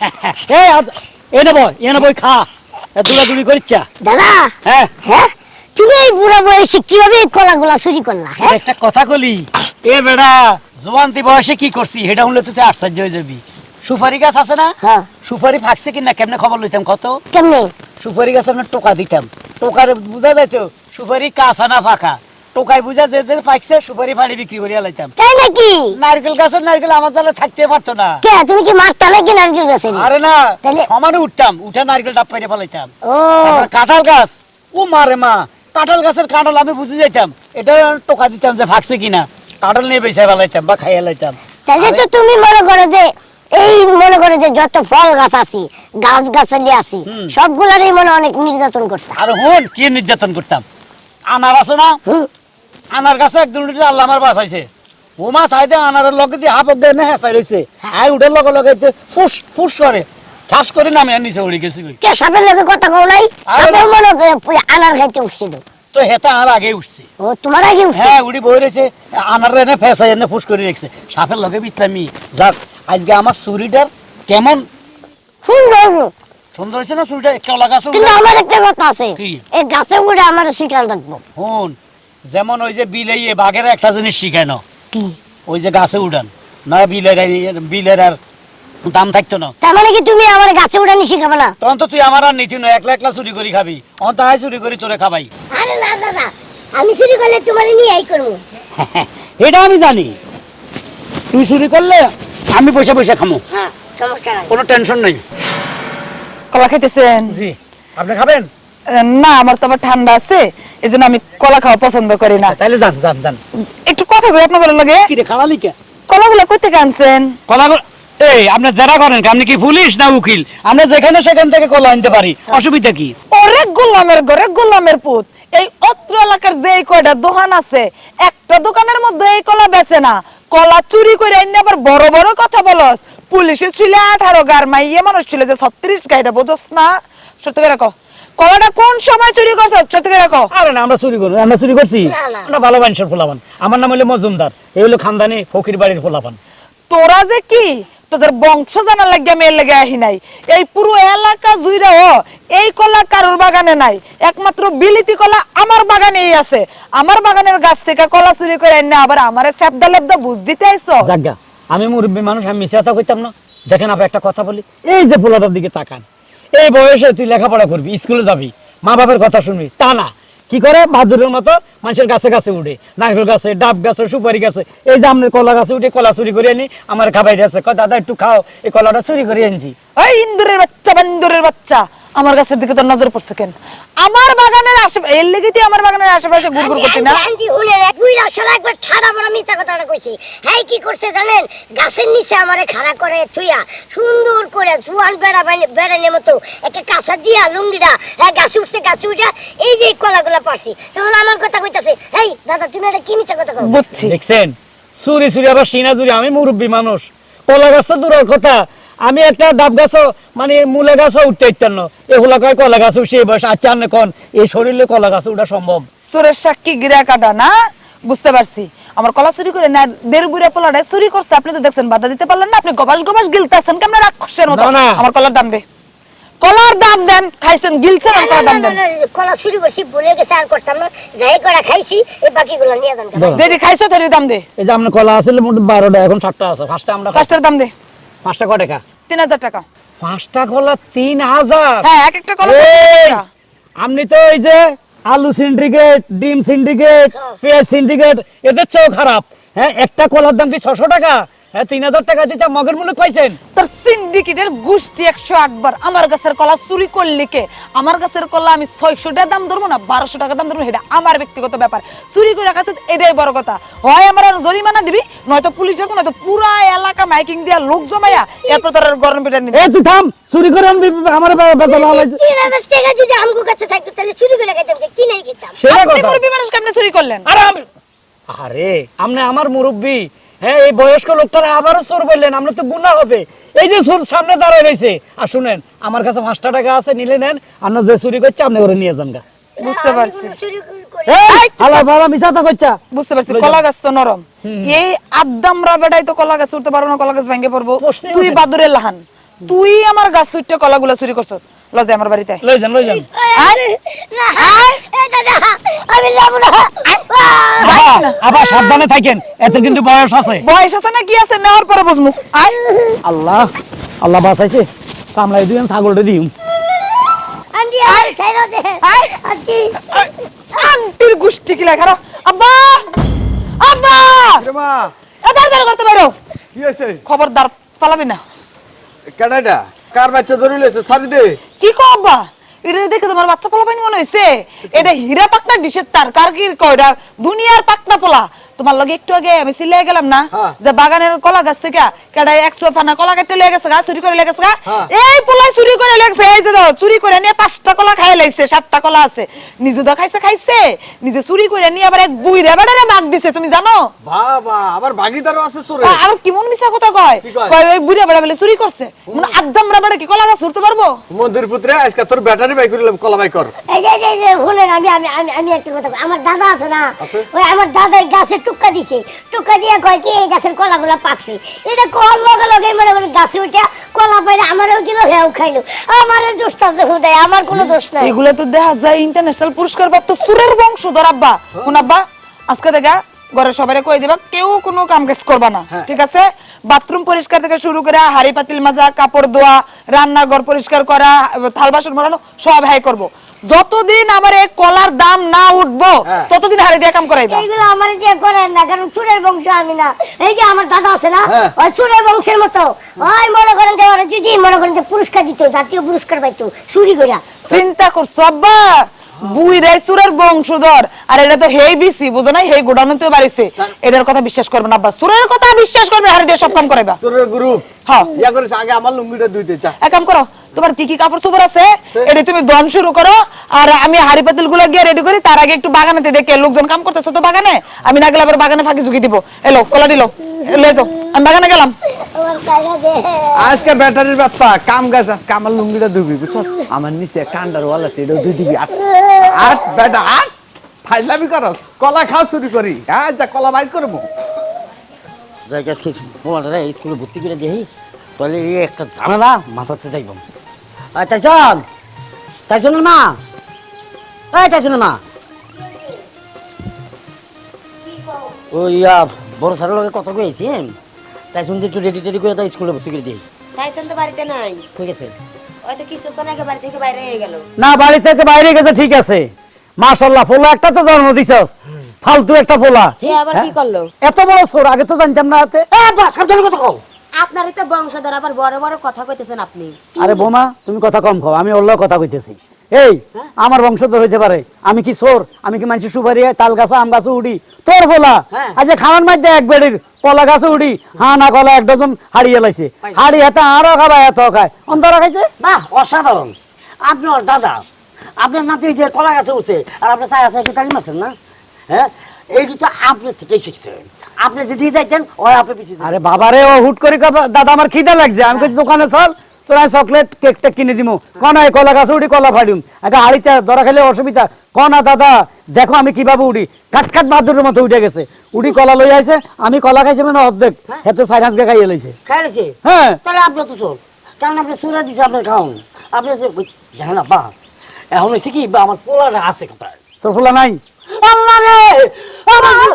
এই আজ এনে বই এনে খা। দুলা করিচ্ছা। দাদা হ্যাঁ। হ্যাঁ? তুমি এই বুড়া বয়সে কীভাবে এই কলাগুলা চুরি করলা একটা কথা কলি এ বেড়া জোয়ান্তি বয়সে কি করছি এটা হলে তুই আশ্চর্য হয়ে যাবি। সুপারি গাছ আছে না? হ্যাঁ। সুপারি ফাঁকছে কিনা কেমনে খবর লইতাম কত? কেমনে? সুপারি গাছে আমরা টোকা দিতাম। টোকার বুঝা যাইতো সুপারি কাঁচা না ফাঁকা। টোকায় বুঝা যে যে পাকছে সুপারি ফাড়ি বিক্রি করিয়া লাইতাম। তাই নাকি? নারকেল গাছের নারকেল আমার জালে থাকতে পারতো না। কে তুমি কি মারতা নাকি নারকেল গাছে আরে না তাহলে- সমানে উঠতাম উঠে নারকেল ডাব পাইরে ফেলাইতাম। ও। কাঁঠাল গাছ ও মারে মা কাঁঠাল গাছের কাঁঠাল আমি বুঝে যাইতাম। এটা টোকা দিতাম যে ফাঁকছে কিনা। কাঁঠাল নিয়ে বেছে ফেলাইতাম বা খাইয়া লাইতাম। তাহলে তো তুমি মনে করো যে এই মনে করে যে যত ফল গাছ আছি গাছ গাছালি আছি। সবগুলারই মনে অনেক নির্যাতন করতা আর হন কি নির্যাতন করতাম? আনার আছে না। আনার গাছে একদম উঠে আল্লাহ আমার বাঁচাইছে। ও মা চাইতে আনারের লগে দিয়ে হাফ অব্দি এনে হেঁচাই রয়েছে আই উঠে লগে লগে ফুস ফুস করে। ঠাস করে নামে নিচে উড়ে গেছি কে সাপের লোকে কথা কও নাই? সাপের মনে আনার খাইতে উঠছিল। তো হেতা আর আগে উঠছে। ও তোমার আগে উঠছে? হ্যাঁ উড়ি বই রয়েছে আনার এনে ফেসাই এনে ফুস করে রেখেছে। সাপের লগে বিতলামি। যাক আজকে আমার চুরিটার কেমন? সুন্দর। সুন্দর হয়েছে না চুরিটা কেলা গাছ কিন্তু আমার একটা কথা আছে। কি? এই গাছে উড়ে আমার শিকার রাখব হন যেমন ওই যে বিলে বাঘের একটা জিনিস শিখায় না ওই যে গাছে উড়ান না বিলের বিলের আর দাম থাকতো না। তার মানে কি তুমি আমার গাছে উঠানি শিখাবে না? তখন তো তুই আমার আর নীতি নয় একলা একলা চুরি করি খাবি। অন তাই চুরি করি তোরে খাবাই। আরে না দাদা আমি চুরি করলে তোমার নিয়ে এই করব। এটা আমি জানি। তুই চুরি করলে আমি বসে বসে খামো। হ্যাঁ সমস্যা নাই। কোনো টেনশন নেই। কলা খাইতেছেন? জি। আপনি খাবেন? না আমার তো আবার ঠান্ডা আছে। এই জন্য আমি কলা খাওয়া পছন্দ করি না। তাহলে যান যান যান। একটু কথা কই আপনার ভালো লাগে? কি রে খাওয়ালি কে? কলাগুলো কই থেকে আনছেন? কলা এই আপনি যারা করেন আপনি কি পুলিশ না উকিল? আমরা যেখানে সেখান থেকে কলা আনতে পারি। অসুবিধা কি? ওরে গোলামের ঘরে গোলামের পুত এই অত্র এলাকার যে কয়টা দোকান আছে একটা দোকানের মধ্যে এই কলা বেচে না। কলা চুরি করে এনে আবার বড় বড় কথা বলস। পুলিশে ছিল আঠারো গার মাইয়ে মানুষ ছিল যে ছত্রিশ গাইটা বোঝস না। সত্যি করে রাখো কলাটা কোন সময় চুরি করছ? সত্যি করে রাখো। আরে না আমরা চুরি করি আমরা চুরি করছি। না, না। আমরা ভালো মানুষের ফোলাপান আমার নাম হলো মজুমদার এই হলো খানদানি ফকির বাড়ির ফোলাপান তোরা যে কি? তোদের বংশ জানার লাগে মেয়ের লেগে আহি নাই। এই পুরো এলাকা জুইরা ও এই কলা কারোর বাগানে নাই। একমাত্র বিলিতি কলা আমার বাগানেই আছে। আমার বাগানের গাছ থেকে কলা চুরি করে এনে আবার আমারে স্যাপদা লেপদা বুঝ দিতে আইছো? জাগা আমি মুরব্বী মানুষ আমি মিশে কথা কইতাম না। দেখেন আপনি একটা কথা বলি এই যে পোলাটার দিকে তাকান। এই বয়সে তুই লেখাপড়া করবি, স্কুলে যাবি মা বাবার কথা শুনবি, তা না। কি করে? বাহাদুরের মতো মানুষের গাছে গাছে উঠে, নারকেল গাছে, ডাব গাছে, সুপারি গাছে, এই যে আপনার কলা গাছে উঠে কলা চুরি করে আনি, আমার খাবাই দিয়েছে দাদা, একটু খাও, এই কলাটা চুরি করে আনছি ওই ইন্দুরের বাচ্চা, বান্দুরের বাচ্চা। আমার গাছের দিকে তোর নজর পড়ছে কেন? আমার বাগানের আশেপাশে এর লেগে তুই আমার বাগানের আশেপাশে ঘুরঘুর করতি না? আন্টি বুইরা একবার ছাড়া বড় মিথ্যা কথাটা কইছি। হ্যাঁ কি করছে জানেন? গাছের নিচে আমারে খাড়া করে থুইয়া সুন্দর করে জুয়ান বেড়া বানি- বেড়ানোর মতো একটা কাঁচা দিয়া লুঙ্গিটা হ্যাঁ গাছে উঠছে গাছে উঠে এই যে কলাগুলা পারছি তখন আমার কথা কইতাছে এই দাদা তুমি এটা কি মিথ্যা কথা কও? বুঝছি। দেখছেন? চুরি চুরি আবার সিনা চুরি। আমি মুরব্বী মানুষ। কলা গাছ তো দূরের কথা। আমি একটা ডাব গাছও মানে মূলে গাছও উঠতে ইচ্ছান না। এগুলা কয় কলা গাছ উঠছে বয়স আচ্ছা কন? এই শরীরে কলা গাছ উঠা সম্ভব। সুরের সাক্ষী গিরা কাটা না? বুঝতে পারছি। আমার কলা চুরি করে না দেড় বুড়া পোলাটা চুরি করছে। আপনি তো দেখছেন বাধা দিতে পারলেন না আপনি গবাস গবাস গিলতেছেন। কেমন রাক্ষসের মতো। আমার কলার দাম দে। কলার দাম দেন খাইছেন গিলছেন আমার কলার দাম দেন। কলা চুরি করছি ভুলে গেছে আর করতাম না। যাই করা খাইছি এই বাকিগুলো নিয়ে যান দাও। যেটি খাইছো তারই দাম দে। এই যে আপনার কলা আসলে মোট বারোটা এখন সাতটা আছে পাঁচটা আমরা। পাঁচটার দাম দে। পাঁচটা ক টাকা? তিন হাজার টাকা। পাঁচটা কলা তিন হাজার? হ্যাঁ এক একটা কলা এই, আপনি তো ওই যে আলু সিন্ডিকেট ডিম সিন্ডিকেট পেঁয়াজ সিন্ডিকেট এদের চেয়েও খারাপ। হ্যাঁ একটা কলার দাম কি ছশো টাকা? হ্যাঁ তিন হাজার টাকা দিতে মগের মূল্য পাইছেন? তোর সিন্ডিকেটের গোষ্ঠী একশো আটবার আমার গাছের কলা চুরি করলি কে? আমার গাছের কলা আমি ছয়শো টাকা দাম ধরবো না বারোশো টাকা দাম ধরবো এটা আমার ব্যক্তিগত ব্যাপার। চুরি করে রাখাতে এটাই বড় কথা। হয় আমার আর জরিমানা দিবি নয়তো পুলিশ যাব নয়তো পুরা এলাকা মাইকিং দিয়া লোক জমাইয়া এরপর তোর গরম পিঠা নিবি। তুই থাম চুরি করে আনবি আমার বেতন তিন হাজার টাকা যদি আমগো কাছে থাকতো তাহলে চুরি করে খাইতাম কি নাই খেতাম সেটা কথা। মুরব্বী মানুষ কেমনে চুরি করলেন? আরে আমি- আরে আপনি আমার মুরব্বী। হ্যাঁ এই বয়স্ক লোকটারা আবারও চোর বললেন আমরা তো গুণা হবে। এই যে চোর সামনে দাঁড়ায় রয়েছে। আর শুনেন আমার কাছে পাঁচটা টাকা আছে নিলে নেন আপনার যে চুরি করছে আপনি করে নিয়ে যান গা। বুঝতে পারছি। বুঝতে পারছি কলা গাছ তো নরম। এই আদামরা বেড়াই তো কলা গাছ উঠতে পারব না কলা গাছ ভেঙে পড়ব। প্রশ্নই তুই বাদুরে লাহান। তুই আমার গাছ সুইটে কলাগুলো চুরি করছ। লজে আমার বাড়িতে। লই যান লই যান আয়। না এ দাদা আমি যাব না। আবার সাবধানে থাকেন এত কিন্তু বয়স আছে। বয়স আছে না কি আছে নেওয়ার পরে বুঝমু। আয়। আল্লাহ আল্লাহ বাঁচাইছে। সামলাই দিন ছাগলটা দিম আন্টি আমি ছেড়ে দে। আন্টি। আন্টির গুষ্টি কি লেখা? আব্বা! আব্বা! মা। এদার দাঁড় করতে পারো। কি খবরদার পালাবি না। কেডাটা কার বাচ্চা ধরে লেছে ছাড়ি দে। কি কো আব্বা? এটা দেখে তোমার বাচ্চা পোলা পাইনি মনে হইছে? এটা হীরা পাকনা ডিশের তার। কার কি কয়? দুনিয়ার পাকনা পোলা। তোমার লগে একটু আগে আমি সিলাই গেলাম না হ্যাঁ। যে বাগানের কলা গাছ থেকে কেডাই একশো ফানা কলা কেটে লেগে গেছে গা চুরি করে লেগে গেছে গা? হ্যাঁ। এই পোলাই চুরি করে লেগেছে এই যে দাও, চুরি করে নিয়ে পাঁচটা কলা খাই লাইছে সাতটা কলা আছে। নিজে তো খাইছে খাইছে নিজে চুরি করে নিয়ে আবার এক বুইরা বেড়ারে মাগ দিছে তুমি জানো? বাবা আবার ভাগিদারও আছে চোরে। আর কেমন মিছা কথা কয়? কয়? ওই বুড়া বেড়া বলে চুরি করছে। মানে আদ্দামরা বেড়া কি কলা গাছ উঠতে পারব? মন্দির পুত্রে আজকে তোর ব্যাটারি বাই করিলাম কলা বাই কর। এই যে এই যে শুনেন আমি আমি আমি আমি একটা কথা আমার দাদা আছে না? আছে? ওই আমার দাদার গাছে টুক্কা দিছে। টুক্কা দিয়ে কয় কি এই গাছের কলাগুলো পাকছে। এটা কল লগে লগে মানে মানে গাছে উঠে কলা পাইলে আমারও দিল হেও খাইলো। আমারও দোষ আছে হুদায় আমার কোনো দোষ নাই। এগুলো তো দেখা যায় ইন্টারন্যাশনাল পুরস্কার প্রাপ্ত সুরের বংশধর আব্বা। কোন আব্বা আজকে দেখা ঘরে সবাই কয়ে দিবা কেউ কোনো কাম কাজ করবা না হ্যাঁ। ঠিক আছে? বাথরুম পরিষ্কার থেকে শুরু করে হাড়ি পাতিল মাজা কাপড় ধোয়া রান্নাঘর পরিষ্কার করা থাল বাসন মরানো সব হ্যাঁ করব। যতদিন আমার এই কলার দাম না উঠবো হ্যাঁ। ততদিন হাড়ি দিয়ে কাম করাইবা। এইগুলো আমার দিয়ে করেন না কারণ চুরের বংশ আমি না। এই যে আমার দাদা আছে না হ্যাঁ। ওই চুরের বংশের মতো। ওই মনে করেন যে ওরা যদি মনে করেন যে পুরস্কার দিত জাতীয় পুরস্কার পাইতো চুরি কইরা। চিন্তা করছ আব্বা? বুই রাইসুরের বংশধর। আর এটা তো হেই বিসি বুঝো না হেই গোডাউন তো বাড়িছে। এটার কথা বিশ্বাস করবে না আব্বা। সুরের কথা বিশ্বাস করবে হাড়ি দিয়ে সব কাম করাইবা। সুরের গ্রুপ হ্যাঁ। ইয়া করিস আগে আমার লুঙ্গিটা ধুইতে চা এক কাম করো। তোমার কি কি কাপড় চোপড় আছে। এটা তুমি দন শুরু করো। আর আমি হাড়ি পাতিলগুলো গিয়ে রেডি করি তার আগে একটু বাগানেতে দেখে। লোকজন কাম করতেছে তো বাগানে? আমি না গেলে আবার বাগানে ফাঁকি ঝুঁকি দিব। এলো কলা দিল। লয়ে যাও। আমি বাগানে গেলাম। আজকে ব্যাটারির বাচ্চা কাম গাছ আজকে আমার লুঙ্গিটা ধুবি বুঝছ? আমার নিচে কান্ডার ওয়াল আছে এটা ধুই দিবি। আট আট বেটা আট। ফাইলামি করো। কলা খাও চুরি করি। হ্যাঁ যা কলা বাইর করব। জায়গা আজকে পোলাটা স্কুলে ভর্তি করে দিই তাহলে এই একটা ঝামেলা মাথাতে যাইব। আর তাইছন মা। এই তাইছনের মা। ওই ইয়া বড় স্যারের লগে কথা কয়েছেন তাইছন একটু রেডি টেডি করে তাই স্কুলে ভর্তি করে দিই টাইসন তো বাড়িতে নাই। ঠিক আছে। হয়তো কিছুক্ষণ আগে বাড়ি থেকে বাইরে হয়ে গেল। না বাড়ি থেকে বাইরে গেছে ঠিক আছে। পোলা একটা তো জন্ম দিছস। ফালতু একটা পোলা আবার কি হ্যাঁ? করল? এত বড় সোর আগে তো জানতাম না হাতে সাবধানে কথা কও। আপনারই তো বংশধর আবার বড় বড় কথা কইতেছেন আপনি। আরে বোমা তুমি কথা কম খাও আমি ওর কথা কইতেছি। এই আমার বংশধর হইতে পারে আমি কি সোর আমি কি মানুষের সুপারি তাল গাছ আম গাছে উড়ি? তোর বলা হ্যাঁ। আজ খাওয়ার মধ্যে এক বেড়ির কলা গাছে উড়ি হা না কলা এক ডজন হাড়িয়ে লাইছে। হাড়ি হাতে আরও খাবা এত খায়। অন্তর খাইছে বাহ অসাধারণ। আপনি দাদা আপনার নাতি যে কলা গাছে উঠছে আর আপনার চায় আছে তাড়ি মারছেন না? হ্যাঁ? এইটি তো আপনার থেকেই শিখছেন। আপনি যদি যাইতেন ওই আপনি পিছিয়ে আরে বাবারে ও হুট করে দাদা আমার খিদে লাগছে। আমি কইছি দোকানে চল তোরা চকলেট কেক টেক কিনে দিমু। কনায় কলা গাছে উঠি কলা ফাড়িম। আগে হাড়ি চা ধরা খেলে অসুবিধা। কনা দাদা দেখো আমি কীভাবে উঠি। কাট কাট বাদুরের মতো উঠে গেছে। উঠি কলা লই আইছে আমি কলা খাইছি মানে অর্ধেক। হেতে সাইরান্সকে খাইয়ে লইছে। খাইছে হ্যাঁ। তাহলে আপনি তো চোর কারণ আপনি চুরা দিছে আপনার খাওন আপনি যে ওই বা এখন হয়েছে কি আমার পোলাটা আছে কোথায়? তোর ফুলা নাই? আল্লাহ রে! আমার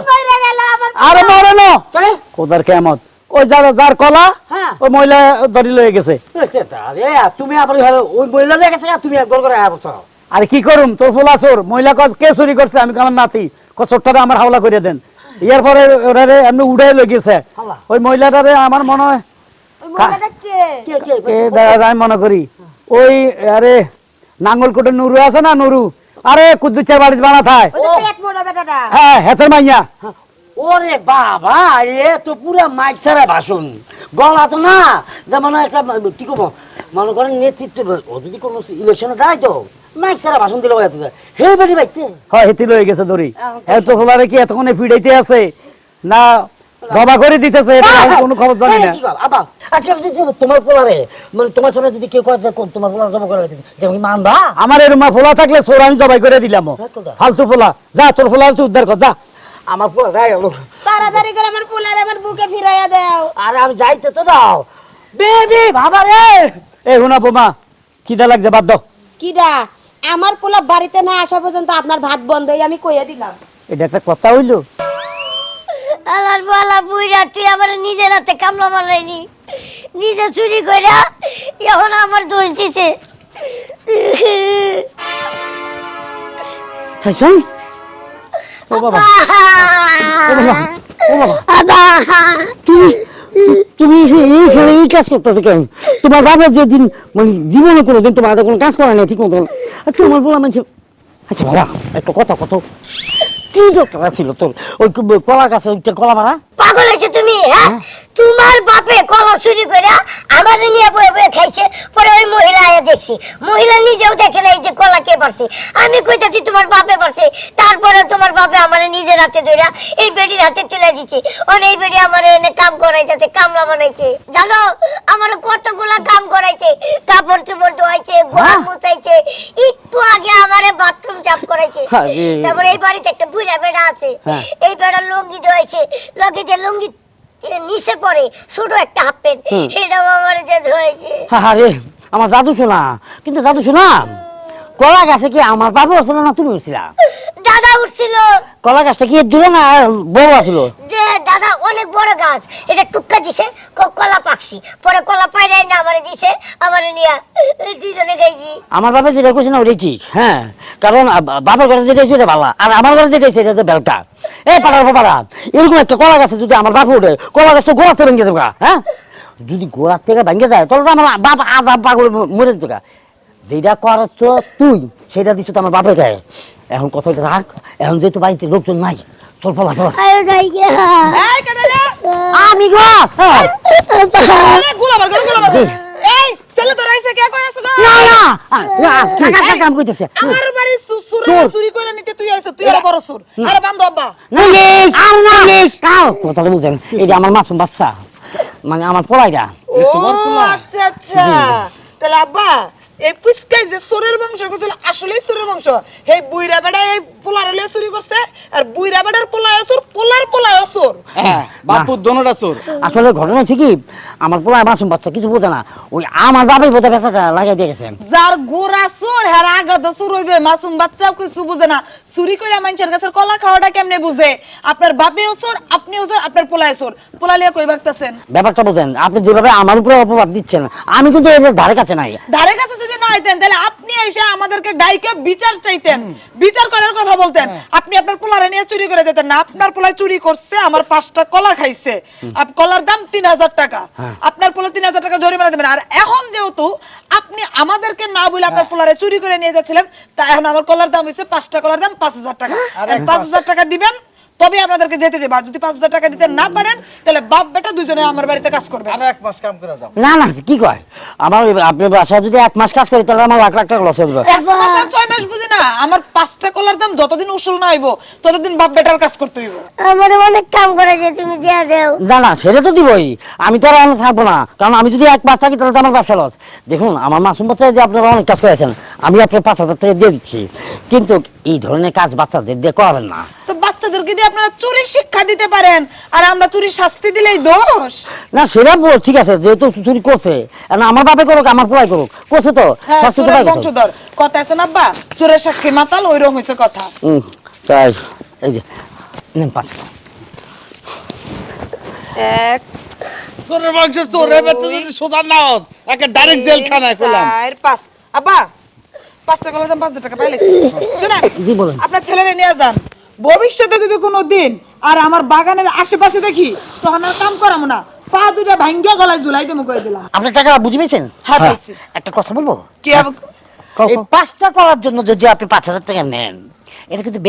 আরে মরে না! কোদার কেমত ওই যার যার কলা হ্যাঁ। ওই মহিলা ধরি লয়ে গেছে। তুমি আবার ওই মহিলা গেছে তুমি করে আরে কি করুম? তোর ফুলা চোর। মহিলা কজ কে চুরি করছে? আমি নাতি। কচরটারে আমার হাওলা করে দেন। ইয়ার পরে ওরারে এমনি উড়াই লই গেছে। ওই মহিলাটারে আমার মনে হয় কে কে? কে দেখা যায় মনে করি। ওই আরে নাঙ্গলকোটে নুরু আছে না নুরু? আরে কুদ্দুচার বাড়ি বানা থায়। হ্যাঁ হেতের মাইয়া। ওরে বাবা এ তো পুরা মাইক ছাড়া ভাষণ গলা তো না যেমন একটা কি করব? মনে করেন নেতৃত্ব ও যদি কোনো ইলেকশনে দাঁড়াই তো মাইক ছাড়া ভাষণ দিলে এত হে বেটি বাইতে। হয় হেতি লয়ে গেছে দড়ি। এত ফুলারে কি এতক্ষণে ফিডাইতে আছে? না জবা করে দিতেছে এটা আমি কোনো খবর জানি না। আবা আজকে যদি তোমার পোলারে মানে তোমার সামনে যদি কেউ কথা তোমার পোলার জমা করে দিতে তুমি মানবা আমার এরমা ফোলা থাকলে চোর আমি জবাই করে দিলাম। ফালতু ফোলা যা তোর ফোলা তুই উদ্ধার কর যা। আমার পোলা রায় হলো তাড়াতাড়ি করে আমার পোলার আমার বুকে ফিরাইয়া দাও। আরে আমি যাইতে তো দাও। বেবি বাবা রে! এই শোনা বোমা খিদা লাগছে বাদ দাও। কিডা আমার পোলা বাড়িতে না আসা পর্যন্ত আপনার ভাত বন্ধ আমি কইয়া দিলাম। এটা একটা কথা হইল। আমার বলা বুইরা তুই আমার নিজের হাতে কামলা বানাইলি। নিজে চুরি কইরা এখন আমার দোষ দিছে। থাইছুন ও বাবা। ও বাবা। ও বাবা। তুমি তুমি এই সময় এই কাজ করতেছো কেন? তোমার বাবা যেদিন মানে জীবনে কোনোদিন তোমার হাতে কোনো কাজ করে না ঠিক মতো আজকে আমার বলা মানুষ আচ্ছা বাবা একটা কথা কত। কি দরকার ছিল তোর? ওই কলা গাছে কলা মারা? পাগল হয়েছে হ্যাঁ তোমার বাপে কলা চুরি করে আমার নিয়ে বয়ে বয়ে খাইছে পরে ওই মহিলা আয়া দেখছি। মহিলা নিজেও দেখে নাই যে কলা কে পারছে আমি কইতাছি তোমার বাপে পারছে তারপরে তোমার বাপে আমার নিজের হাতে ধইরা এই বেটির হাতে তুলে দিচ্ছে। ওর এই বেটি আমার এনে কাম করাইতেছে কামলা বানাইছে। জানো আমার কতগুলা কাম করাইছে। কাপড় চোপড় ধোয়াইছে ঘর? মুছাইছে একটু আগে আমারে বাথরুম চাপ করাইছে। তারপরে এই বাড়িতে একটা বুড়া বেড়া আছে। হ্যাঁ। এই বেড়া লুঙ্গি ধোয়াইছে। লুঙ্গি যে লুঙ্গি নিচে পড়ে ছোট একটা হাফ প্যান্ট। সেটাও আমার আরে আমার জাদু শোনা কিন্তু জাদু শোনা কলা গাছে কি আমার বাবা ছিল না তুমি উঠছিলা? দাদা উঠছিল। কলা গাছটা কি দূরে না বড় আছিল? দাদা অনেক বড় গাছ। এটা টুক্কা দিছে কলা পাকছি। পরে কলা পাইরাই না আমারে দিছে আমারে নিয়া দুইজনে গাইছি আমার বাবা যেটা কইছে না ওটাই ঠিক হ্যাঁ। কারণ বাবার ঘরে যেটা এটা ভালো আর আমার ঘরে যেটা এটা হচ্ছে বেলকা এই পাড়ার বাবারা এরকম একটা কলা গাছে যদি আমার বাপ উঠে কলা গাছ তো গোড়া থেকে ভেঙে দেবো হ্যাঁ? যদি গোড়া থেকে ভেঙে যায় তাহলে তো আমার বাপ আধা পাগল মরে যেত গা। যেটা করছ তুই সেটা দিচ্ছ তো আমার বাপের গায়ে। এখন কথা রাখ এখন যেহেতু বাড়িতে লোকজন নাই চল কেটে দে। আমি গো আরে গোলাবার গো গোলাবার দে। এই ছেলে তোর আইছে কে কই আছে না না। কাকা কাকা কাম কইতেছে। আমার বাড়ি সুসুর চুরি করে নিতে তুই আইছ তুই বড় সুর আরে বান্ধব আব্বা পুলিশ আর না। কাও কথাটা বুঝেন। এটা আমার মাসুম বাচ্চা মানে আমার আচ্ছা আচ্ছা। তাহলে আব্বা এই পুচকাই যে সুরের বংশ গেছিল আসলেই সুরের বংশ। এই বুইরা বেড়া এই পোলার হলে চুরি করছে আর বুইরা বেড়ার পোলায় পোলার পোলায় হ্যাঁ বাপুর দোনোটা চোর। আসলে ঘটনা হচ্ছে কি আমার পোলায় মাসুম বাচ্চা কিছু বোঝে না। ওই আমার বাবাই বোঝা পেঁচাটা লাগাই দিয়ে গেছে। যার গোড়া সুর হ্যাঁ আগাদ সুর হইবে মাসুম বাচ্চাও কিছু বুঝে না। চুরি করে মানুষের গাছের কলা খাওয়াটা কেমনে বুঝে? আপনার বাপেও চোর আপনিও চোর আপনার পোলায় চোর। পোলালিয়া কই বাগতাছেন ব্যাপারটা বোঝেন আপনি যেভাবে আমার উপরে অপবাদ দিচ্ছেন আমি কিন্তু এদের ধারে কাছে নাই। ধারে কাছে যদি না হইতেন তাহলে আপনি এসে আমাদেরকে ডাইকে বিচার চাইতেন। বিচার করার কথা বলতেন। আপনি আপনার পোলারে নিয়ে চুরি করে দিতেন না। আপনার পোলায় চুরি করছে আমার পাঁচটা কলা খাইছে। আপ- কলার দাম তিন হাজার টাকা। আপনার পোলা তিন হাজার টাকা জরিমানা দেবেন। আর এখন যেহেতু আপনি আমাদেরকে না বলে আপনার পোলারে চুরি করে নিয়ে যাচ্ছিলেন তা এখন আমার কলার দাম হয়েছে পাঁচটা কলার দাম পাঁচ হাজার টাকা। পাঁচ হাজার টাকা দিবেন তবে আপনাদেরকে যেতে দেবে। আর যদি পাঁচ হাজার টাকা দিতে না পারেন তাহলে বাপ বেটা দুজনে আমার বাড়িতে কাজ করবে। আরও এক মাস কাম করে দাও না না কি কয়? আমার আপনি বাসায় যদি এক মাস কাজ করি তাহলে আমার লাখ লাখ টাকা লস হয়ে যাবে। এক মাস আর ছয় মাস বুঝি না। আমার পাঁচটা কলার দাম যতদিন উসুল না হইব ততদিন বাপ বেটার কাজ করতে হইব। আমার অনেক কাম করেছে তুমি দিয়া দেও। না না সেটা তো দিবই। আমি তো আর এখন থাকব না। কারণ আমি যদি এক মাস থাকি তাহলে তো আমার ব্যবসা লস। দেখুন আমার মাসুম বাচ্চা যে আপনারা অনেক কাজ করেছেন আমি আপনার পাঁচ হাজার টাকা দিয়ে দিচ্ছি। কিন্তু এই ধরনের কাজ বাচ্চাদের দিয়ে করাবেন না। তো বাচ্চাদেরকে দিয়ে আপনারা চুরির শিক্ষা দিতে পারেন। আর আমরা চুরির শাস্তি দিলেই দোষ। না সেটা বল ঠিক আছে যেহেতু চুরি করছে। এখন আমার বাপে করুক আমার পোলাই করুক। করছে তো হ্যাঁ শাস্তি তো বংশধর। কথা আছে না আব্বা? চোরের সাক্ষী মাতাল ওইরকম হয়েছে কথা। তাই এই যে নেন পাঁচ। এক চোরের বংশ চোর এবার তো যদি সোজা না হস একটা ডাইরেক্ট জেলখানায় করলাম। চার পাঁচ। আব্বা পাঁচটা কলার দাম পাঁচ হাজার টাকা পাইলেছি শুনেন আপনার ছেলেরে নিয়ে যান। ভবিষ্যতে যদি কোনো দিন আর আমার বাগানের আশেপাশে দেখি তখন আর কাম করাবো না। পা দুটা ভাঙ্গিয়া গলায় ঝুলাই দেবো কয়ে দিলাম। আপনার টাকা বুঝে পেয়েছেন হ্যাঁ, পেয়েছি। একটা কথা বলব? কি হবে এই পাঁচটা করার জন্য যদি আপনি পাঁচ হাজার টাকা নেন এটা কিন্তু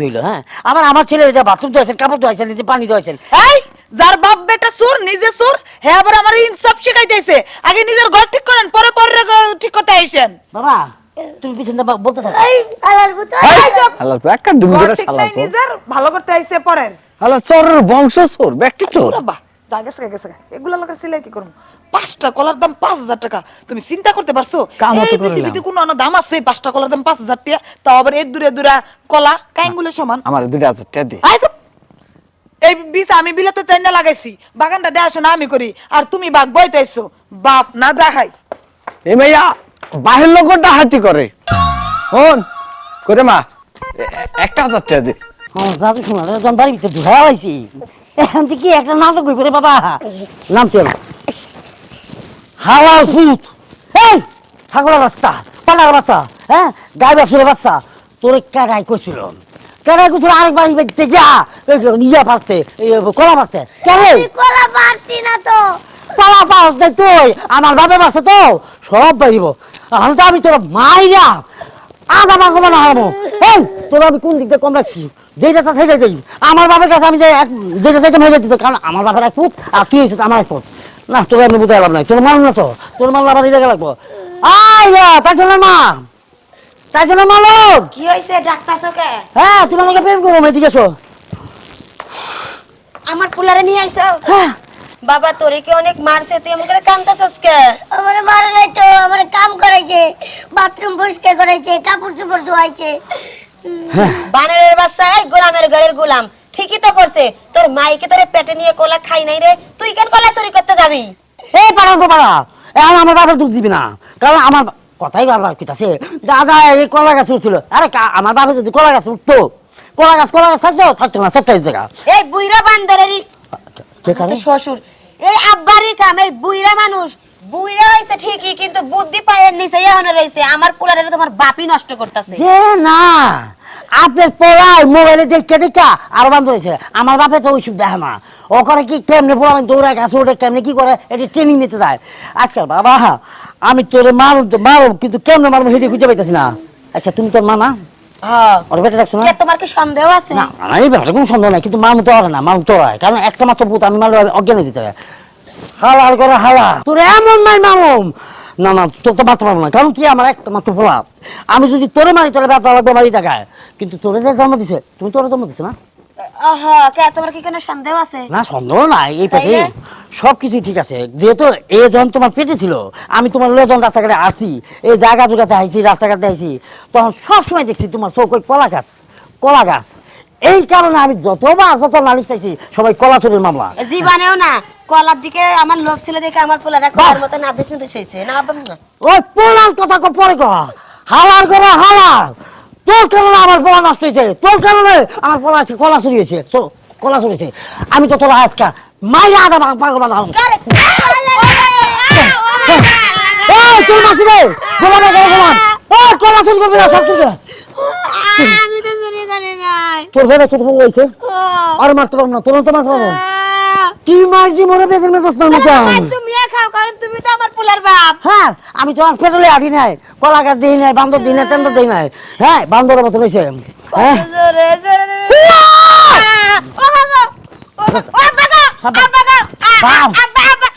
হইল হ্যাঁ? আবার আমার ছেলে যে বাথরুম ধোয়াছেন কাপড় ধোয়াছেন নিজে পানি ধোয়াছেন এই যার বাপ বেটা চোর নিজে চোর হ্যাঁ আবার আমার ইনসাফ শিখাইতেছে। আগে নিজের ঘর ঠিক করেন পরে পরে ঠিক করতে আইসেন। বাবা তুমি পিছনে বলতে থাকো। হালার পর একটা দুমি করে শালার পর ভালো করতে হালার চোরের বংশ চোর ব্যক্তি চোর। বাবা যা গেছে গা, গেছে। এগুলা লোকের সিলাই কি করব? পাঁচটা কলার দাম পাঁচ হাজার টাকা। তুমি চিন্তা করতে পারছ? এই পৃথিবীতে কোনো অন্য দাম আছে? পাঁচটা কলার দাম পাঁচ হাজার টাকা তাও আবার এর দূরে দূরে কলা কাইঙ্গুলের সমান। আমার দুইটা হাজার টাকা দি। এই বীজ আমি বিলাতে তাই না লাগাইছি। বাগানটা দেখাশোনা আমি করি। আর তুমি বাঘ বইতেছো বাপ না দেখাই। এ মাইয়া বাহির লোক ডাহাতি করে। হন করে মা একটা হাজার টাকা দে। আমার শোনা যখন বাড়ির ভিতরে ঢুকা হয়েছি এখান থেকে একটা নাটক পড়ে বাবা? ফুট এই ছাগলের বাচ্চা হ্যাঁ? বাচ্চা। তোরে গিয়া ইয়া পারতে কলা পারতে কেন কলা পারছি না তো। পালা পাস তুই আমার বাপে বাসে তো। সব বাইব আমি তো আমি তোর মাইরা আধা মাংস বানা হারাবো এই তোর আমি কোন দিক দিয়ে কম রাখছি? যেটা তা থেকে যাই। আমার বাপের কাছে আমি যে এক যেটা থেকে মেরে দিত কারণ আমার বাপের এক ফুট আর তুই এসে আমার এক ফুট। না তোর আমি বুঝতে পারলাম না। তোর মানুষ না তো। তোর মাল আবার এই জায়গায় লাগবো আয় তাই জন্য মা। তাই জন্য মালক কি হয়েছে ডাক্তার চোখে হ্যাঁ তুমি আমাকে প্রেম করব এদিকে এসো। আমার পুলারে নিয়ে আইছো হ্যাঁ। বাবা তোরে কি অনেক মারছে? তুই করে কান্দাছস কে? আমার মারা নাই তো। বাথরুম পরিষ্কার করাইছে কাপড় চোপড় ধোয়াইছে। বানরের বাচ্চা এই গোলামের ঘরের গোলাম। ঠিকই তো করছে। তোর মাইকে তোরে পেটে নিয়ে কোলা খাই নাই রে। তুই কেন কলা চুরি করতে যাবি? এই পাড়া তো পাড়া। এখন আমার বাবার দুধ দিবি না। কারণ আমার কথাই বাবার কিতাছে দাদা এই কলা গাছ উঠছিল। আরে আমার বাবা যদি কলা গাছ উঠতো কলা গাছ কলা গাছ থাকতো থাকতো না সবটাই জায়গা এই বুইরা বান্দরেরই কে কারে? শ্বশুর। এই আব্বারই কাম এই বুইরা মানুষ। বুইরা হইছে ঠিকই কিন্তু বুদ্ধি পায়ের নিচে এখনও রইছে। আমার পোলারে তোমার বাপই নষ্ট করতেছে। যে না আপনার পড়ায় মোবাইলে দেখে দেখা আরও বান্ধব রয়েছে আমার বাপে তো ওইসব দেখে না। ও করে কি কেমনে পড়াবেন দৌড়ায় গাছে ওঠে কেমনে কি করে? এটা ট্রেনিং নিতে দেয় আজকাল বাবা আমি তোরে মারব তো মারব কিন্তু কেমনে মারবো সেটা খুঁজে পাইতেছি না। আচ্ছা তুমি তোর মা না হ্যাঁ না? তোমার কি সন্দেহ আছে? না এই ব্যাপারে কোনো সন্দেহ নাই কিন্তু মামু তো না মামু তো হয় কারণ একটা মাত্র ভূত আমি মারলে অজ্ঞান হয়ে যেতে হালার করে হালা। তোর এমন নাই মামুম। না না তোর তো মারতে পারব না। কারণ কি আমার একটা মাত্র আমি যদি তোরে মারি তাহলে ব্যথা লাগবে বাড়ি দেখায় কিন্তু তোরে যে জন্ম দিছে তুমি তোরে জন্ম দিছো না? তোমার কি কোনো সন্দেহ আছে? না সন্দেহ নাই এই পেটে তাইলে? ঠিক আছে। যেহেতু এই তোমার পেটে ছিল আমি তোমার লয়ে রাস্তাঘাটে আসছি এই জায়গা জোগাতে আইছি রাস্তাঘাটে আইছি তখন সবসময় দেখছি তোমার চোখ কলা গাছ কলা গাছ। এই কারণে আমি যতবার যত নালিশ পাইছি সবাই কলা চুরির মামলা জীবনেও না কলার দিকে আমার লোভ ছিল দেখে আমার পোলারা কলার মতো নাদিস নিতে হয়েছে না ওই পোলার কথা কো পরে কহ হালার করে হালার তোর কারণে আমার পোলা নষ্ট হয়েছে তোর কারণে আমার পোলা আছে কলা চুরি হয়েছে তো কলা চুরিছে আমি তো তোর আজকা মাইরা আদা পাগল বানালাম এই তুই মাসি রে গোলা না গোলা গোলা ও কলা চুরি করবি না সব চুরি চুরি নাই। তোর ভেবে তোর ফোন হয়েছে? আর মারতে পারব না তোর তো মারতে পারব তুই মাছ দি মরে বেগের দোস্ত না তুমি খাও কারণ তুমি তো আমার পোলার বাপ। হ্যাঁ আমি তো আর পেটলে আটি নাই কলা গাছ দিই নাই বান্দর দিই নাই তেন্দর দিই নাই। হ্যাঁ বান্দরের মতো রয়েছে হ্যাঁ। জোরে জোরে ও বাবা ও বাবা বাবা। আব্বা আব্বা।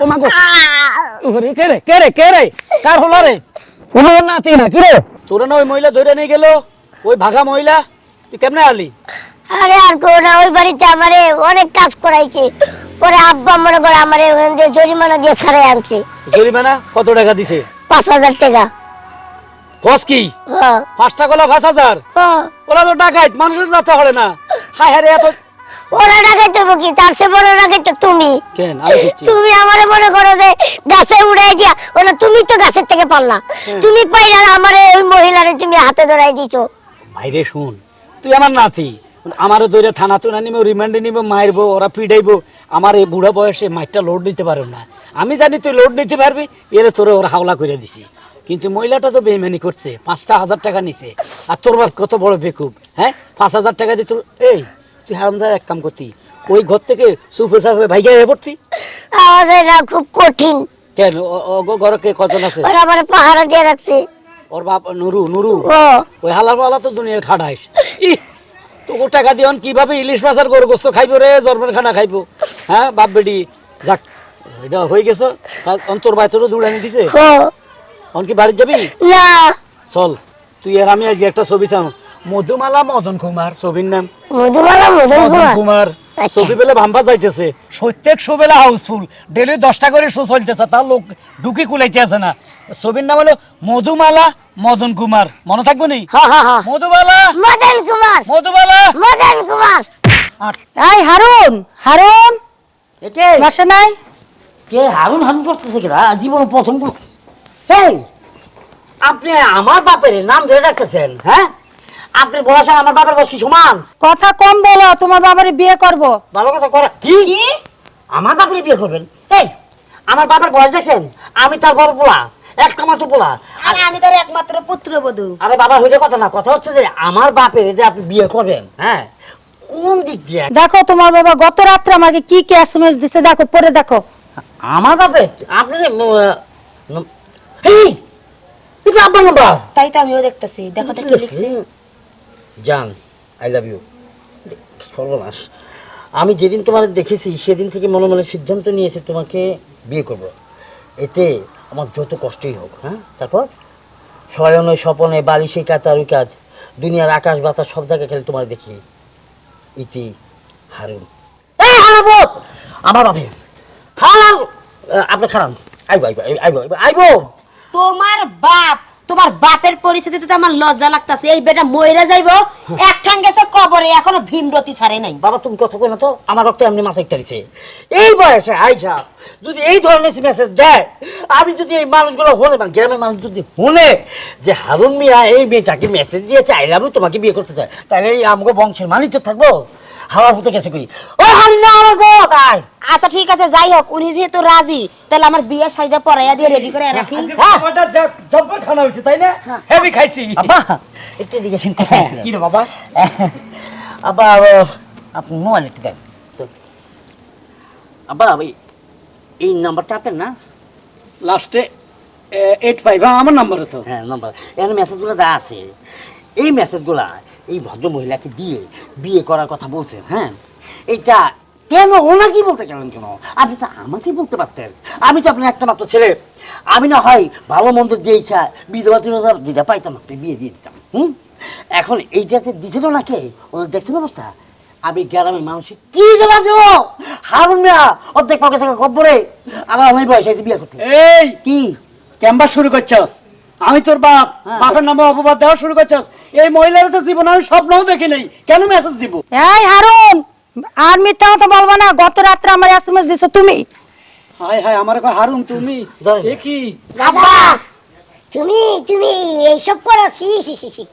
ও মা গো। ওরে কে রে কে রে কে রে? কার হলো রে? ওনার নাতি না কি রে? তোরা না ওই মহিলা ধরে নিয়ে গেল? ওই ভাগা মহিলা? তুই কেমনে আলি? আরে আর করো না ওই বাড়িতে আমারে অনেক কাজ করাইছে। পরে আব্বা মনে করে আমারে ওখান দিয়ে জরিমানা দিয়ে ছাড়াই আনছে। জরিমানা? কত টাকা দিছে? পাঁচ হাজার টাকা। কস কি? হ্যাঁ। পাঁচটা কলা পাঁচ হাজার? হ্যাঁ। ওরা তো টাকায় মানুষের যাতে হবে না। হায় হায় এত ওরা ডাকাইতে কি? তার সে বড় ডাকাইতে তুমি। আমি তুমি আমারে মনে করো যে গাছে উড়াই দিয়া ওটা তুমি তো গাছের থেকে পারলা। তুমি পাইলা আমারে ওই মহিলারে তুমি হাতে ধরাই দিছো। ভাইরে শুন তুই আমার নাতি। আমারও দৈরে থানা তুনা নিব রিমান্ডে নিব মারবো ওরা পিডাইবো। আমার এই বুড়া বয়সে মাইকটা লোড দিতে পারব না। আমি জানি তুই লোড নিতে পারবি এর তোরে ওরা হাওলা করে দিছি। কিন্তু মহিলাটা তো বেইমানি করছে পাঁচটা হাজার টাকা নিছে। আর তোর বাপ কত বড় বেকুব হ্যাঁ? পাঁচ হাজার টাকা দিয়ে তোর এই তুই হারামদার এক কাম করতি ওই ঘর থেকে সুপে সাপে ভাইগা হয়ে পড়তি? খুব কঠিন। কেন? ঘরে কে কজন আছে? ওরা আমারে পাহারা দিয়ে রাখছে। ওর বাপ নুরু নুরু? ওই হালার পালা তো দুনিয়ার খাড়াইস তোকে টাকা দিয়ন কীভাবে ইলিশ মাছ আর গরু গোস্ত খাইবো রে জন্মের খানা খাইবো? হ্যাঁ বাপ বেটি যাক এটা হয়ে গেছো। অন্তর বাইতরও দৌড়ানি দিছে? অন কি বাড়ি যাবি? না। চল তুই আর আমি আজ একটা ছবি চাম মধুমালা মদন কুমার ছবির নাম। মধুমালা মদন কুমার? আচ্ছা। ছবি পেলে ভাম্বা যাইতেছে। প্রত্যেক শো বেলা হাউসফুল। ডেলি দশটা করে শো চলতেছে তার লোক ঢুকি কুলাইতে আছে না। ছবির নাম হলো মধুমালা মদন কুমার। মনে থাকব নি? হা মদন কুমার। মধুবালা মদন কুমার। এই হারুন হারুন। একে বাসা নাই? কে? হারুন হারুন করতেছে কিনা জীবন প্রথম বল- এই আপনি আমার বাপের নাম ধরে রাখতেছেন হ্যাঁ? আপনি বয়স আর আমার বাপের বয়স কি সমান? কথা কম বলো তোমার বাবারে বিয়ে করব। ভালো কথা করা। কি? আমার বাপের বিয়ে করবেন? এই আমার বাবার বয়স দেখছেন? আমি তার বড় পোলা একটা মাত্র পোলা। আর আমি তোর একমাত্র পুত্রবধূ আরে বাবা হইলে কথা না কথা হচ্ছে যে আমার বাপের যে আপনি বিয়ে করবেন হ্যাঁ? কোন দিক দিয়ে? দেখো তোমার বাবা গত রাত্রে আমাকে কি কি এসএমএস দিছে দেখো পরে দেখো। আমার বাপে আপনি এই এটা আপনার নাম্বার তাই তো আমিও দেখতেছি দেখো তো কি লিখছে। জান আই লাভ ইউ সর্বনাশ। আমি যেদিন তোমার দেখেছি, সেদিন থেকে মনে মনে সিদ্ধান্ত নিয়েছি তোমাকে বিয়ে করব। এতে আমার যত কষ্টই হোক হ্যাঁ? তারপর? শয়নে, স্বপনে, বালিশে, কাতারু কাজ দুনিয়ার আকাশ, বাতাস, সব জায়গায় খেলে তোমার দেখি। ইতি হারুন। আমার বাপে। হারান আপনি খারান। আইবো আইবো আইবো আইবো আইবো। তোমার বাপ। তোমার বাপের পরিস্থিতিতে তো আমার লজ্জা লাগতাছে এই বেটা মইরা যাইবো এক ঠাং গেছে কবরে এখনও ভীমরতি ছাড়ে নাই। বাবা তুমি কথা বলো না তো আমার রক্তে এমনি মাথায় টানিছে এই বয়সে আইসা যদি এই ধরনের মেসেজ দেয় আমি যদি এই মানুষগুলো হলে বা গ্রামের মানুষ যদি হলে যে হারুন মিয়া এই মেয়েটাকে মেসেজ দিয়েছে আই লাভ তোমাকে বিয়ে করতে চায় তাহলে এই আমগো বংশের মানিক তো থাকব। হাওয়ার মতো গেছে করি ও হারি না আমার বউ! তাই? আচ্ছা ঠিক আছে যাই হোক উনি যেহেতু রাজি তাহলে আমার বিয়ের শাড়িটা পরাইয়া দিয়ে রেডি করে রাখি। জব্বর খানা হয়েছে তাই না? হেভি খাইছি। আব্বা একটু দিকে শুন কথা কি রে বাবা? আব্বা আপনি মোবাইল একটু দেন। আব্বা এই- এই নাম্বারটা আপনার না? লাস্টে এইট ফাইভ আমার নাম্বার তো। হ্যাঁ নাম্বার। এখানে মেসেজগুলো যা আছে এই মেসেজগুলা এই ভদ্র মহিলাকে দিয়ে বিয়ে করার কথা বলছেন হ্যাঁ? এটা কেন ওনাকে বলতে গেলেন কেন? আপনি তো আমাকে বলতে পারতেন। আমি তো আপনার একটা মাত্র ছেলে। আমি না হয় ভালো মন্দ দিয়ে খা বিধবা তিরোধা যেটা পাইতাম আপনি বিয়ে দিয়ে দিতাম হুম? এখন এইটাতে দিছিল না কে? ওদের দেখছেন অবস্থা আমি গ্রামের মানুষের কি জবাব দেবো? হারুন মিয়া অর্ধেক পকেট থেকে কব্বরে আমার আমি বয়স বিয়ে করতে। এই! কি? ক্যাম্পাস শুরু করছস? আমি তোর বাপ হ্যাঁ। বাপের নামে অপবাদ দেওয়া শুরু করছস। এই মহিলার তো জীবন আমি স্বপ্নও দেখি নাই। কেন মেসেজ দিব? এই হারুন আর মিথ্যা কথা বলব না। গত রাত্রে আমার এসএমএস দিছো তুমি। হাই হাই আমার কয় হারুন তুমি? এ কি? দাদা তুমি তুমি এইসব করো? সি সি সি সি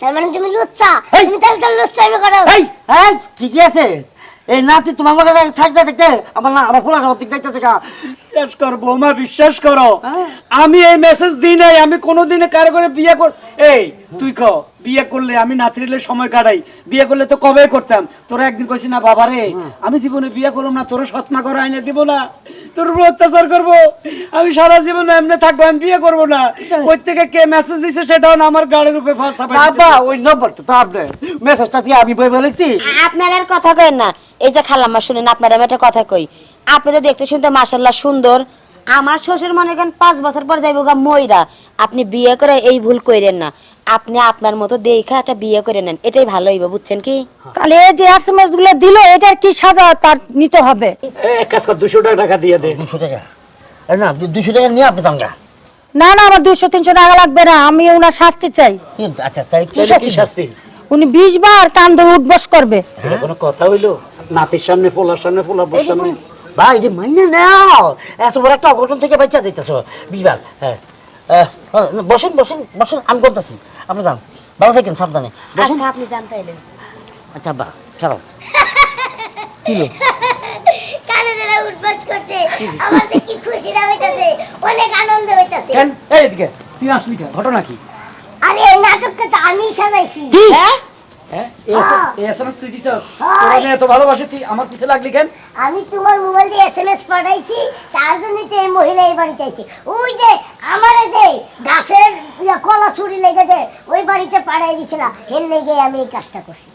তার মানে তুমি লুচ্চা। এই! তুমি তাহলে তাহলে লুচ্চামি করো। এই এই ঠিকই আছে। এই নাতি তোমার মনে থাকতে থাকতে আমার না আমার পোলাটা দিক দেখতেছে কা বিশ্বাস কর বৌমা বিশ্বাস করো। হ্যাঁ। আমি এই মেসেজ দিই নাই আমি কোনোদিনে কারও করে বিয়ে কর এই তুই ক বিয়ে করলে আমি নাতরিলে সময় কাটাই। বিয়ে করলে তো কবে করতাম? তোরা একদিন কইছি না বাবা রে আমি জীবনে বিয়ে করব না তোর সৎমা করে আইনে দিব না। তোর উপর অত্যাচার করব। আমি সারা জীবন এমনি থাকব আমি বিয়ে করব না। ওই থেকে কে মেসেজ দিছে সেটাও না আমার গাড়ির উপরে ফাঁসা বাবা ওই নম্বরটা তো আপনার। মেসেজটা দিয়ে আমি বই বলেছি? আপনার আর কথা কই না। এই যে খালাম্মা শুনেন আপনার আমি একটা কথা কই। আপনি তো দেখতে শুনতে মাসাল্লাহ সুন্দর। আমার শ্বশুর মনে করেন পাঁচ বছর পর যাইব গা ময়রা। আপনি বিয়ে করে এই ভুল কইরেন না। আপনি আপনার মতো দেখা একটা বিয়ে করে নেন। এটাই ভালো হইব বুঝছেন কি? তাহলে এই যে এসএমএসগুলো দিল এটার কি সাজা তার নিতে হবে? এক কাজ কর দুশো টাকা দিয়ে দে। দুশো টাকা? না দু- দুশো টাকা নিয়ে আপনি দামগা না না আমার দুশো তিনশো টাকা লাগবে না। আমি ওনার শাস্তি চাই। আচ্ছা তাই কি শাস্তি? উনি বিশ বার কান ধরে উঠবস করবে। এটা কোনো কথা হইল? নাতির সামনে পোলার সামনে পোলার সামনে। ভাই যে মাইনে নাও। এত বড় একটা অঘটন থেকে বাচ্চা দিতেছো বিশবার হ্যাঁ। বসেন বসেন বসেন আমি করতেছি। আপনি যান। ভালো থাকেন সাবধানে। আচ্ছা আপনি জানতে এলেন আচ্ছা বা খেলো কানে ধরে উঠবাস করছে। আমার তো কি খুশি না হইতাছে অনেক আনন্দ হইতাছে। কেন? এই এদিকে তুই আসলি কেন? ঘটনা কি? আরে নাটকটা তো আমি সাজাইছি। হ্যাঁ? হ্যাঁ? লাগলি কেন? আমি তোমার মোবাইল দিয়ে এস পাঠাইছি তার জন্য তো এই মহিলা এই বাড়ি চাইছে ওই যে আমার যে গাছের কলা ছুরি ওই বাড়িতে পাঠাই দিয়েছিলাম এর লেগে আমি এই কাজটা করছি।